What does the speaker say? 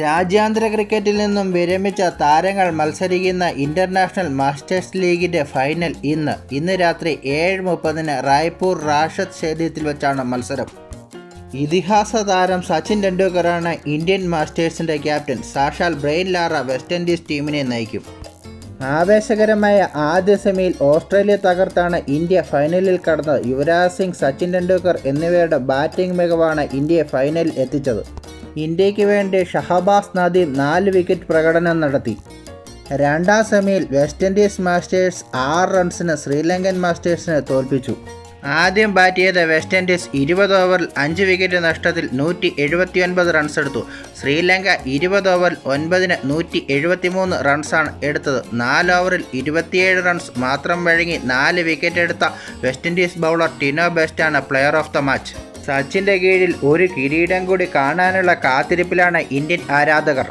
രാജ്യാന്തര ക്രിക്കറ്റിൽ നിന്നും വിരമിച്ച താരങ്ങൾ മത്സരിക്കുന്ന ഇന്റർനാഷണൽ മാസ്റ്റേഴ്സ് ലീഗിന്റെ ഫൈനൽ ഇന്ന്. ഇന്ന് രാത്രി ഏഴ് മുപ്പതിന് റായ്പൂർ റാഷദ് സ്റ്റേഡിയത്തിൽ വെച്ചാണ് മത്സരം. ഇതിഹാസ താരം സച്ചിൻ ടെണ്ടുൽക്കറാണ് ഇന്ത്യൻ മാസ്റ്റേഴ്സിന്റെ ക്യാപ്റ്റൻ. സാഷാൽ ബ്രെയിൻ ലാറ വെസ്റ്റ് ഇൻഡീസ് ടീമിനെ നയിക്കും. ആവേശകരമായ ആദ്യ സെമിയിൽ ഓസ്ട്രേലിയ തകർത്താണ് ഇന്ത്യ ഫൈനലിൽ കടന്നത്. യുവരാജ് സിംഗ് സച്ചിൻ ടെണ്ടുൽക്കർ എന്നിവരുടെ ബാറ്റിംഗ് മികവാണ് ഇന്ത്യയെ ഫൈനലിൽ എത്തിച്ചത്. ഇന്ത്യയ്ക്ക് വേണ്ടി ഷഹബാസ് നദീം നാല് വിക്കറ്റ് പ്രകടനം നടത്തി. രണ്ടാം സെമിയിൽ വെസ്റ്റ് ഇൻഡീസ് മാസ്റ്റേഴ്സ് ആറ് റൺസിന് ശ്രീലങ്കൻ മാസ്റ്റേഴ്സിനെ തോൽപ്പിച്ചു. ആദ്യം ബാറ്റ് ചെയ്ത വെസ്റ്റ് ഇൻഡീസ് ഇരുപത് ഓവറിൽ അഞ്ച് വിക്കറ്റ് നഷ്ടത്തിൽ നൂറ്റി എഴുപത്തിയൊൻപത് റൺസ് എടുത്തു. ശ്രീലങ്ക ഇരുപത് ഓവറിൽ ഒൻപതിന് നൂറ്റി എഴുപത്തിമൂന്ന് റൺസാണ് എടുത്തത്. നാല് ഓവറിൽ ഇരുപത്തിയേഴ് റൺസ് മാത്രം വഴങ്ങി നാല് വിക്കറ്റ് എടുത്ത വെസ്റ്റ് ഇൻഡീസ് ബൗളർ ടിനോ ബെസ്റ്റാണ് പ്ലെയർ ഓഫ് ദ മാച്ച്. സച്ചിന്റെ കീഴിൽ ഒരു കിരീടം കൂടി കാണാനുള്ള കാത്തിരിപ്പിലാണ് ഇന്ത്യൻ ആരാധകർ.